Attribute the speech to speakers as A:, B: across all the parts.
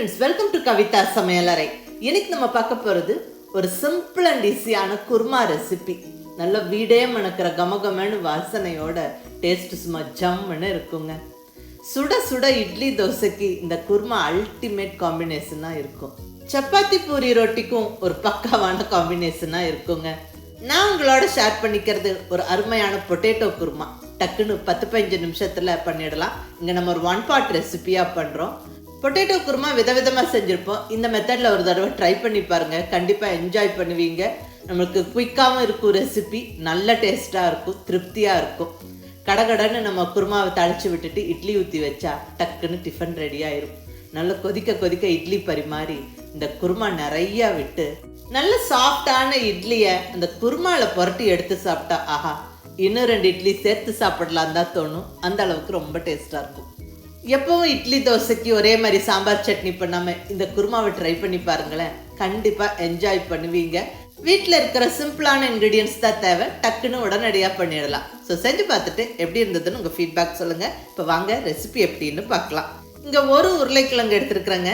A: Friends welcome to Kavitha சமையலறை இன்னைக்கு நம்ம பார்க்க போகிறது ஒரு சிம்பிள் அண்ட் ஈஸியான குருமா ரெசிபி நல்ல வீடே மணக்கிற கமகமன்னு வாசனையோட டேஸ்ட் சும்மா ஜம்முன்னு இருக்குங்க. சுட சுட இட்லி தோசைக்கு இந்த குருமா அல்டிமேட் காம்பினேஷனாக இருக்கும். சப்பாத்தி பூரி ரொட்டிக்கும் ஒரு பக்காவான காம்பினேஷனாக இருக்குங்க. நான் உங்களோட ஷேர் பண்ணிக்கிறது ஒரு அருமையான பொட்டேட்டோ குருமா. டக்குன்னு பத்து பதினஞ்சு நிமிஷத்தில் பண்ணிடலாம். இங்கே நம்ம ஒரு ஒன் பாட் ரெசிபியாக பண்ணுறோம் பொட்டேட்டோ குருமா விதவிதமாக செஞ்சுருப்போம். இந்த மெத்தடில் ஒரு தடவை ட்ரை பண்ணி பாருங்கள் கண்டிப்பாக என்ஜாய் பண்ணுவீங்க. நம்மளுக்கு குயிக்காகவும் இருக்கும் ரெசிபி நல்ல டேஸ்ட்டாக இருக்கும் திருப்தியாக இருக்கும். கடகடன்னு நம்ம குருமாவை தழைச்சி விட்டுட்டு இட்லி ஊற்றி வச்சா டக்குன்னு டிஃபன் ரெடி ஆயிரும். நல்லா கொதிக்க கொதிக்க இட்லி பரிமாறி இந்த குருமா நிறையா விட்டு நல்ல சாஃப்டான இட்லியை அந்த குருமாவில் புரட்டி எடுத்து சாப்பிட்டா ஆஹா இன்னும் ரெண்டு இட்லி சேர்த்து சாப்பிடலாம் தான் தோணும். அந்த அளவுக்கு ரொம்ப டேஸ்ட்டாக இருக்கும். எப்பவும் இட்லி தோசைக்கு ஒரே மாதிரி சாம்பார் சட்னி பண்ணாமல் இந்த குருமாவை ட்ரை பண்ணி பாருங்களேன். கண்டிப்பாக என்ஜாய் பண்ணுவீங்க. வீட்டில் இருக்கிற சிம்பிளான இன்க்ரீடியன்ஸ் தான் தேவை. டக்குன்னு உடனடியாக பண்ணிடலாம். ஸோ செஞ்சு பார்த்துட்டு எப்படி இருந்ததுன்னு உங்கள் ஃபீட்பேக் சொல்லுங்கள் இப்போ வாங்க ரெசிபி எப்படின்னு பார்க்கலாம். இங்கே ஒரு உருளைக்கிழங்கு எடுத்துருக்குறேங்க.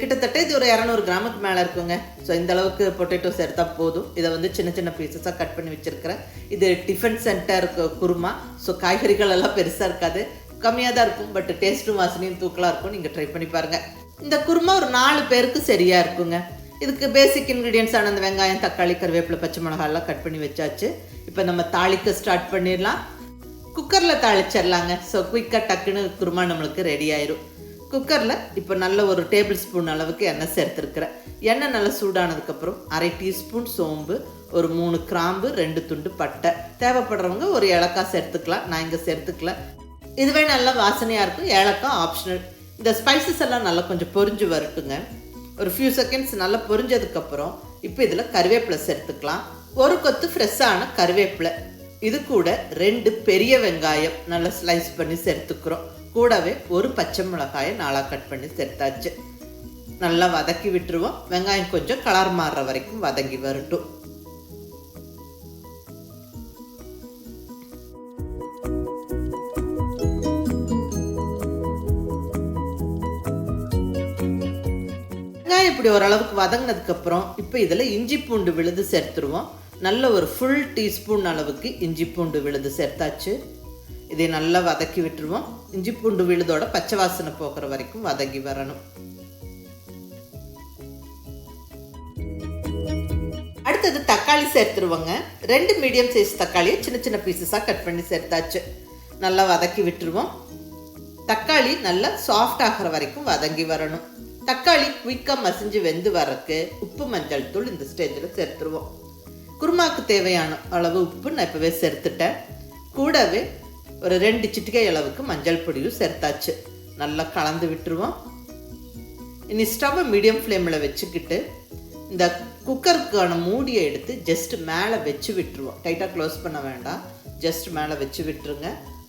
A: கிட்டத்தட்ட இது ஒரு இரநூறு கிராமுக்கு மேலே இருக்குங்க. ஸோ இந்த அளவுக்கு பொட்டேட்டோஸ் எடுத்தால் போதும். இதை வந்து சின்ன சின்ன பீசஸாக கட் பண்ணி வச்சுருக்கிறேன். இது டிஃபன் சென்டர் குருமா. ஸோ காய்கறிகள் எல்லாம் பெருசாக இருக்காது. கம்மியாக தான் இருக்கும் பட் டேஸ்ட்டும் வாசனையும் தூக்கலாக இருக்கும். நீங்கள் ட்ரை பண்ணி பாருங்கள் இந்த குருமா ஒரு நாலு பேருக்கு சரியாக இருக்குங்க. இதுக்கு பேசிக் இன்க்ரீடியன்ஸ் ஆன அந்த வெங்காயம் தக்காளி கருவேப்பிலை பச்சை மிளகாலாம் கட் பண்ணி வச்சாச்சு. இப்போ நம்ம தாளிக்க ஸ்டார்ட் பண்ணிடலாம். குக்கரில் தாளிச்சிடலாங்க. ஸோ குயிக்காக டக்குன்னு குருமா நம்மளுக்கு ரெடி ஆயிரும். குக்கரில் இப்போ நல்ல ஒரு டேபிள் ஸ்பூன் அளவுக்கு எண்ணெய் சேர்த்துருக்குறேன். எண்ணெய் நல்லா சூடானதுக்கப்புறம் அரை டீஸ்பூன் சோம்பு ஒரு மூணு கிராம்பு ரெண்டு துண்டு பட்டை. தேவைப்படுறவங்க ஒரு ஏலக்காய் சேர்த்துக்கலாம். நான் இங்கே சேர்த்துக்கல. இதுவே நல்லா வாசனையாக இருக்கும். ஏலக்காய் ஆப்ஷனல் இந்த ஸ்பைசஸ் எல்லாம் நல்லா கொஞ்சம் பொரிஞ்சு வரட்டுங்க. ஒரு ஃபியூ செகண்ட்ஸ் நல்லா பொரிஞ்சதுக்கப்புறம் இப்போ இதில் கருவேப்பிலை சேர்த்துக்கலாம். ஒரு கொத்து ஃப்ரெஷ்ஷான கருவேப்பிலை. இது கூட ரெண்டு பெரிய வெங்காயம் நல்லா ஸ்லைஸ் பண்ணி சேர்த்துக்கிறோம். கூடவே ஒரு பச்சை மிளகாயை நாளாக கட் பண்ணி சேர்த்தாச்சு. நல்லா வதக்கி விட்டுருவோம். வெங்காயம் கொஞ்சம் கலர் மாறுற வரைக்கும் வதங்கி வரட்டும். வெங்காயம் இப்படி ஓரளவுக்கு வதங்கினதுக்கப்புறம் இப்போ இதில் இஞ்சி பூண்டு விழுது சேர்த்துருவோம். நல்ல ஒரு ஃபுல் டீஸ்பூன் அளவுக்கு இஞ்சி பூண்டு விழுது சேர்த்தாச்சு. இதை நல்லா வதக்கி விட்டுருவோம். இஞ்சி பூண்டு விழுதோட பச்சை வாசனை போகிற வரைக்கும் வதங்கி வரணும். அடுத்தது தக்காளி சேர்த்துருவோங்க. ரெண்டு மீடியம் சைஸ் தக்காளியை சின்ன சின்ன பீசஸாக கட் பண்ணி சேர்த்தாச்சு. நல்லா வதக்கி விட்டுருவோம். தக்காளி நல்லா சாஃப்ட் ஆகிற வரைக்கும் வதங்கி வரணும். தக்காளி குயிக்காக மசிஞ்சு வெந்து வரக்கு உப்பு மஞ்சள் தூள் இந்த ஸ்டேஜில் சேர்த்துருவோம். குருமாக்கு தேவையான அளவு உப்பு நான் இப்போவே சேர்த்துட்டேன். கூடவே ஒரு ரெண்டு சிட்டிகை அளவுக்கு மஞ்சள் பொடியும் சேர்த்தாச்சு. நல்லா கலந்து விட்டுருவோம். இனி ஸ்டவ்வை மீடியம் ஃப்ளேமில் வச்சுக்கிட்டு இந்த குக்கருக்கான மூடியை எடுத்து ஜஸ்ட் மேலே வச்சு விட்டுருவோம். டைட்டாக க்ளோஸ் பண்ண வேண்டாம். ஜஸ்ட் மேலே வச்சு விட்டுருங்க.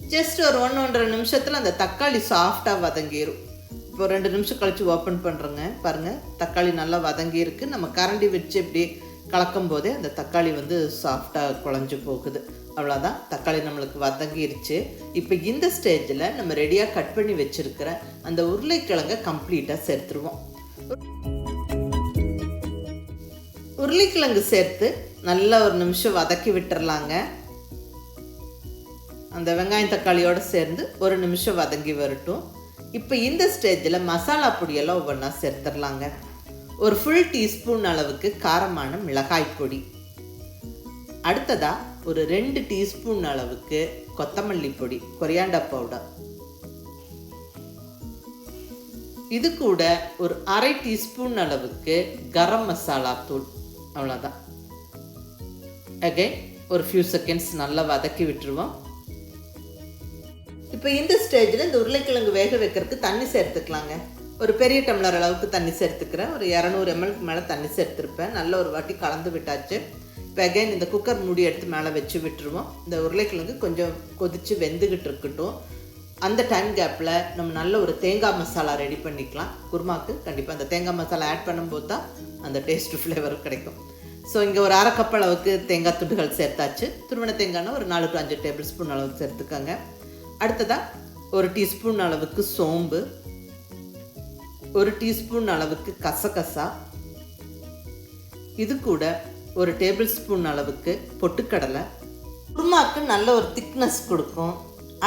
A: ஜஸ்ட் ஒரு ஒன்று ஒன்றரை நிமிஷத்தில் அந்த தக்காளி சாஃப்டாக வதங்கிடும் இப்போ ரெண்டு நிமிஷம் கழித்து ஓப்பன் பண்ணுறேங்க பாருங்கள் தக்காளி நல்லா வதங்கி இருக்குது நம்ம கரண்டி வச்சு இப்படி கலக்கும் போதே அந்த தக்காளி வந்து சாஃப்டாக குழஞ்சு போகுது. அவ்வளோதான் தக்காளி நம்மளுக்கு வதங்கிருச்சு. இப்போ இந்த ஸ்டேஜில் நம்ம ரெடியாக கட் பண்ணி வச்சுருக்கிற அந்த உருளைக்கிழங்கை கம்ப்ளீட்டாக சேர்த்துருவோம். உருளைக்கிழங்கு சேர்த்து நல்லா ஒரு நிமிஷம் வதக்கி விட்டுறலாங்க. அந்த வெங்காயம் தக்காளியோடு சேர்ந்து ஒரு நிமிஷம் வதங்கி வரட்டும். இப்போ இந்த ஸ்டேஜில் மசாலா பொடியெல்லாம் ஒவ்வொன்றா சேர்த்துடலாங்க. ஒரு ஃபுல் டீஸ்பூன் அளவுக்கு காரமான மிளகாய் பொடி. அடுத்ததாக ஒரு ரெண்டு டீஸ்பூன் அளவுக்கு கொத்தமல்லி பொடி கொரியாண்டா பவுடர் இது கூட ஒரு அரை டீஸ்பூன் அளவுக்கு கரம் மசாலா தூள் அவ்வளோதான் அகைன் ஒரு ஃபியூ செகண்ட்ஸ் நல்லா வதக்கி விட்டுருவோம். இப்போ இந்த ஸ்டேஜில் இந்த உருளைக்கிழங்கு வேக வைக்கிறதுக்கு தண்ணி சேர்த்துக்கலாங்க. ஒரு பெரிய டம்ளர் அளவுக்கு தண்ணி சேர்த்துக்கிறேன். ஒரு இரநூறு எம்எல்க்கு மேலே தண்ணி சேர்த்துருப்பேன். நல்ல ஒரு வாட்டி கலந்து விட்டாச்சு. இப்போ அகைன் இந்த குக்கர் மூடி எடுத்து மேலே வச்சு விட்டுருவோம். இந்த உருளைக்கிழங்கு கொஞ்சம் கொதித்து வெந்துக்கிட்டு இருக்கட்டும். அந்த டைம் கேப்பில் நம்ம நல்ல ஒரு தேங்காய் மசாலா ரெடி பண்ணிக்கலாம். குருமாக்கு கண்டிப்பாக அந்த தேங்காய் மசாலா ஆட் பண்ணும்போது தான் அந்த டேஸ்ட் ஃப்ளேவர் கிடைக்கும். ஸோ இங்கே ஒரு அரை கப் அளவுக்கு தேங்காய் துண்டுகள் சேர்த்தாச்சு. திருமண தேங்காய்னா ஒரு நாலு டு அஞ்சு டேபிள் ஸ்பூன் அளவுக்கு சேர்த்துக்கோங்க. அடுத்ததாக ஒரு டீஸ்பூன் அளவுக்கு சோம்பு ஒரு டீஸ்பூன் அளவுக்கு கசகசா இது கூட ஒரு டேபிள் ஸ்பூன் அளவுக்கு பொட்டுக்கடலை. குருமாக்கு நல்ல ஒரு திக்னஸ் கொடுக்கும்.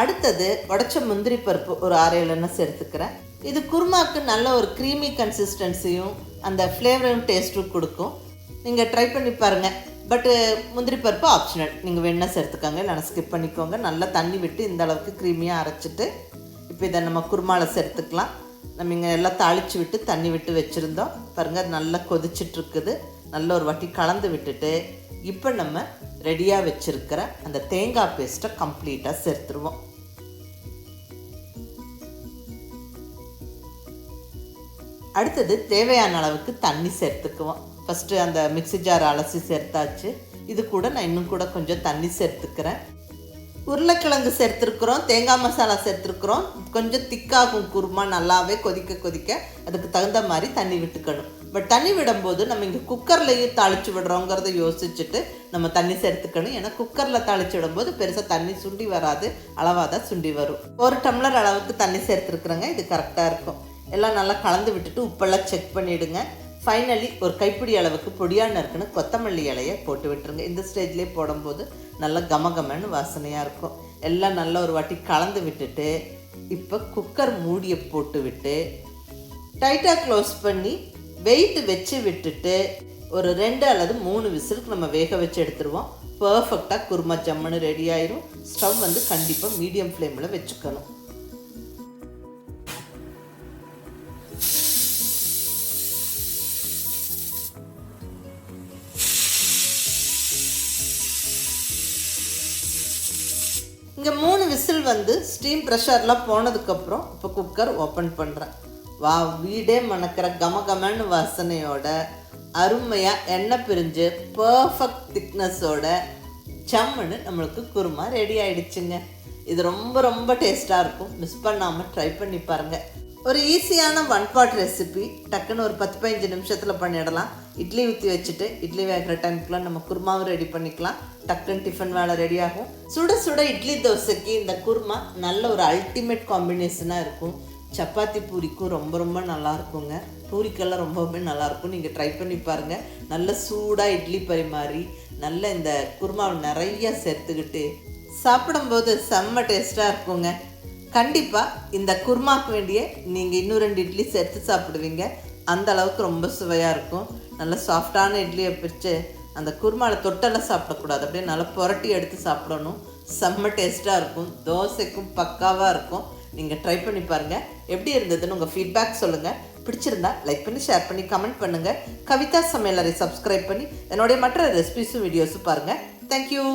A: அடுத்தது உடச்ச முந்திரி பருப்பு ஒரு ஆறு ஏழு எண்ணெய் சேர்த்துக்கிறேன். இது குருமாக்கு நல்ல ஒரு க்ரீமி கன்சிஸ்டன்சியும் அந்த ஃப்ளேவரும் டேஸ்ட்டும் கொடுக்கும். நீங்கள் ட்ரை பண்ணி பாருங்கள் பட்டு uh, முந்திரி பருப்பு ஆப்ஷனல் நீங்கள் வேணால் சேர்த்துக்கோங்க இல்லைனா ஸ்கிப் பண்ணிக்கோங்க. நல்லா தண்ணி விட்டு இந்த அளவுக்கு க்ரீமியாக அரைச்சிட்டு இப்போ இதை நம்ம குருமாவில் சேர்த்துக்கலாம். நம்ம இங்கே எல்லாம் தாளித்து விட்டு தண்ணி விட்டு வச்சுருந்தோம். பாருங்கள் அது நல்லா கொதிச்சிட்ருக்குது. நல்ல ஒரு வாட்டி கலந்து விட்டுட்டு இப்போ நம்ம ரெடியாக வச்சுருக்கிற அந்த தேங்காய் பேஸ்ட்டை கம்ப்ளீட்டாக சேர்த்துருவோம். அடுத்தது தேவையான அளவுக்கு தண்ணி சேர்த்துக்குவோம். ஃபஸ்ட்டு அந்த மிக்ஸி ஜார் அலசி சேர்த்தாச்சு. இது கூட நான் இன்னும் கூட கொஞ்சம் தண்ணி சேர்த்துக்கிறேன். உருளைக்கிழங்கு சேர்த்துருக்குறோம் தேங்காய் மசாலா சேர்த்துருக்குறோம். கொஞ்சம் திக்காகும் குருமா நல்லாவே கொதிக்க கொதிக்க அதுக்கு தகுந்த மாதிரி தண்ணி விட்டுக்கணும். பட் தண்ணி விடும்போது நம்ம இங்கே குக்கர்லேயும் தாளித்து விடுறோங்கிறத யோசிச்சுட்டு நம்ம தண்ணி சேர்த்துக்கணும். ஏன்னா குக்கரில் தாளித்து விடும்போது பெருசாக தண்ணி சுண்டி வராது அளவாக தான் சுண்டி வரும். ஒரு டம்ளர் அளவுக்கு தண்ணி சேர்த்துருக்குறேங்க இது கரெக்டாக இருக்கும். எல்லாம் நல்லா கலந்து விட்டுட்டு உப்பெல்லாம் செக் பண்ணிவிடுங்க ஃபைனலி ஒரு கைப்பிடி அளவுக்கு பொடியாக நறுக்குன்னு கொத்தமல்லி இலையை போட்டு விட்டுருங்க. இந்த ஸ்டேஜ்லேயே போடும்போது நல்லா கமகமன்னு வாசனையாக இருக்கும். எல்லாம் நல்லா ஒரு வாட்டி கலந்து விட்டுட்டு இப்போ குக்கர் மூடியை போட்டு விட்டு டைட்டாக க்ளோஸ் பண்ணி வெயிட் வச்சு விட்டுட்டு ஒரு ரெண்டு அல்லது மூணு விசிலுக்கு நம்ம வேக வச்சு எடுத்துருவோம். பர்ஃபெக்டாக குருமா ஜம்முன்னு ரெடி ஆயிரும். ஸ்டவ் வந்து கண்டிப்பாக மீடியம் ஃப்ளேமில் வச்சுக்கணும். இங்கே மூணு விசில் வந்து ஸ்டீம் ப்ரெஷர்லாம் போனதுக்கப்புறம் இப்போ குக்கர் ஓப்பன் பண்ணுறேன் வா வீடே மணக்கிற கமகமன்னு வாசனையோட அருமையாக எண்ணெய் பிரிஞ்சு பர்ஃபெக்ட் திக்னஸோட சம்முன்னு நம்மளுக்கு குருமா ரெடி ஆயிடுச்சுங்க. இது ரொம்ப ரொம்ப டேஸ்ட்டாக இருக்கும். மிஸ் பண்ணாமல் ட்ரை பண்ணி பாருங்கள் ஒரு ஈஸியான ஒன் பாட் ரெசிபி டக்குன்னு ஒரு பத்து பதினஞ்சு நிமிஷத்தில் பண்ணிடலாம். இட்லி ஊற்றி வச்சுட்டு இட்லி வேகிற டைமுக்குலாம் நம்ம குருமாவும் ரெடி பண்ணிக்கலாம். டக்குன்னு டிஃபன் வேலை ரெடி ஆகும். சுட சுட இட்லி தோசைக்கு இந்த குருமா நல்ல ஒரு அல்டிமேட் காம்பினேஷனாக இருக்கும். சப்பாத்தி பூரிக்கும் ரொம்ப ரொம்ப நல்லா இருக்குங்க. பூரிக்கெல்லாம் ரொம்பவுமே நல்லாயிருக்கும் நீங்கள் ட்ரை பண்ணி பாருங்கள் நல்ல சூடாக இட்லி பரிமாறி நல்ல இந்த குருமாவை நிறைய சேர்த்துக்கிட்டு சாப்பிடும்போது செம்ம டேஸ்ட்டாக இருக்குங்க. கண்டிப்பாக இந்த குருமாக்கு வேண்டிய நீங்கள் இன்னும் ரெண்டு இட்லி சேர்த்து சாப்பிடுவீங்க. அந்த அளவுக்கு ரொம்ப சுவையாக இருக்கும். நல்ல சாஃப்டான இட்லியை பிரித்து அந்த குருமாவில் தொட்டெல்லாம் சாப்பிடக்கூடாது. அப்படியே நல்லா புரட்டி எடுத்து சாப்பிடணும். செம்ம டேஸ்ட்டாக இருக்கும். தோசைக்கும் பக்காவாக இருக்கும். நீங்கள் ட்ரை பண்ணி பாருங்கள் எப்படி இருந்ததுன்னு உங்கள் ஃபீட்பேக் சொல்லுங்கள் பிடிச்சிருந்தா லைக் பண்ணி ஷேர் பண்ணி கமெண்ட் பண்ணுங்கள் கவிதா சமையலரை சப்ஸ்கிரைப் பண்ணி என்னுடைய மற்ற ரெசிபிஸும் வீடியோஸும் பாருங்கள் தேங்க்யூ